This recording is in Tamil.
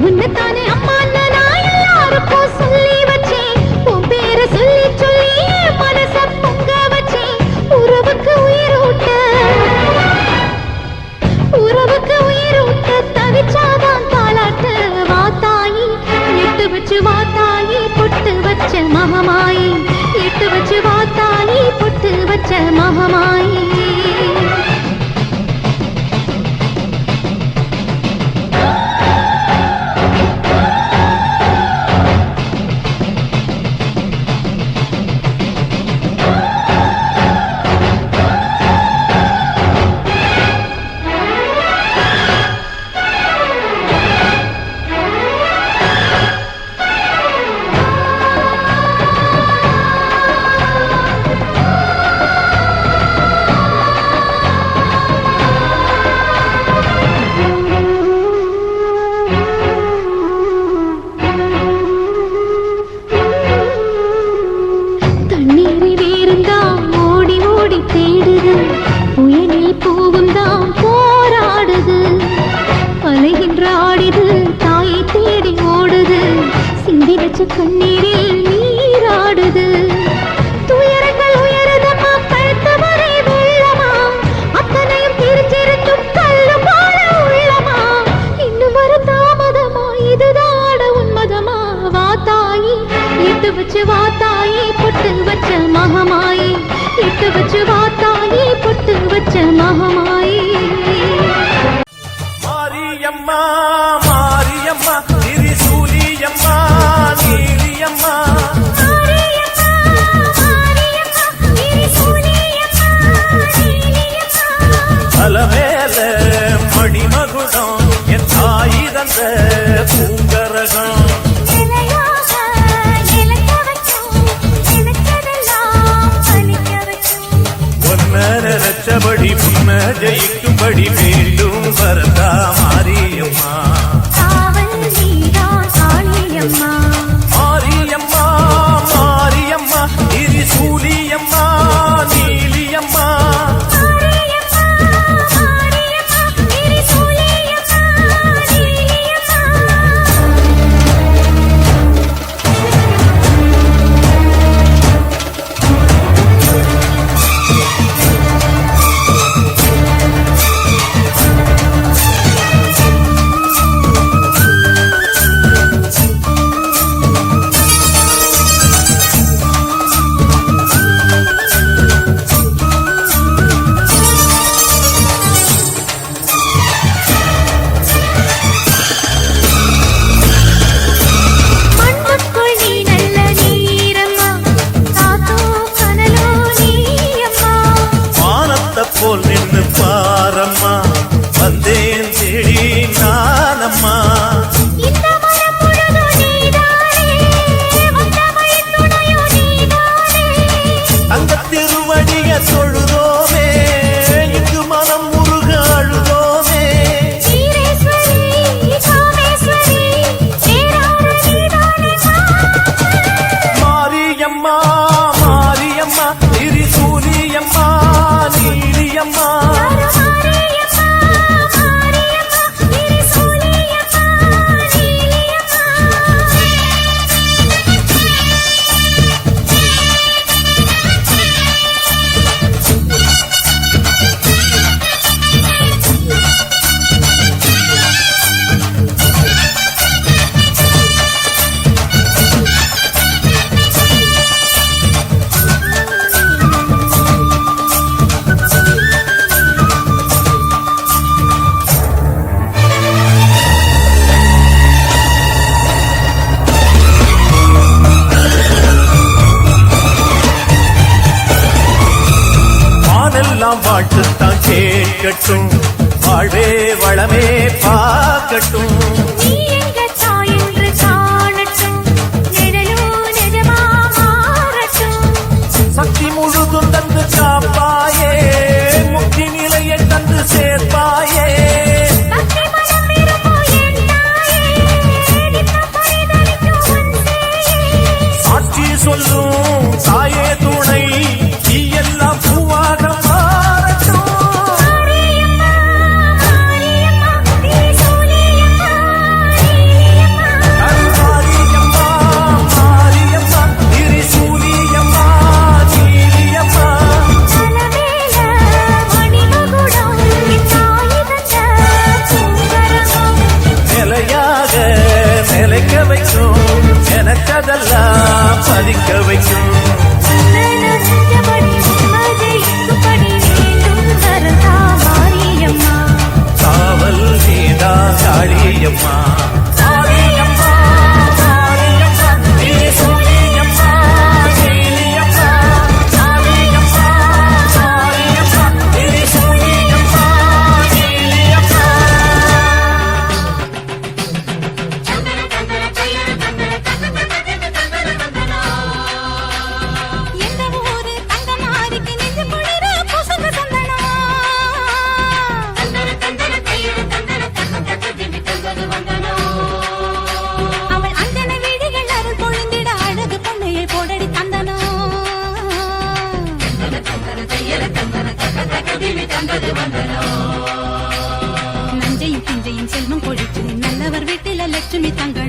உன்னை தானே தேடுது. புயலில் போகும் தாம் போராடுது. அலைகின்ற ஆடிது தாயை தேடி ஓடுது. சிந்தி வச்ச கண்ணீரில் நீராடுது. ఇటు వచ్చి వాతాయి పుట్టు వచ్చ మహమాయి ఇటు వచ్చి వాతాయి పుట్టు వచ్చ మహమాయి మారియమ్మ మారియమ్మ తిరిసూలియమ్మ నీలియమ్మ தலைமேல மணிமகுடம் என் தாய் தந்த பூங்கரகம் நினைத்தபடி உன்னை ஜெயிக்கும்படி வேண்டும் வரதா மாரியம்மா பாட்டுத்தான் கேட்கட்டும். வாழ்வே வளமே பா mi tanto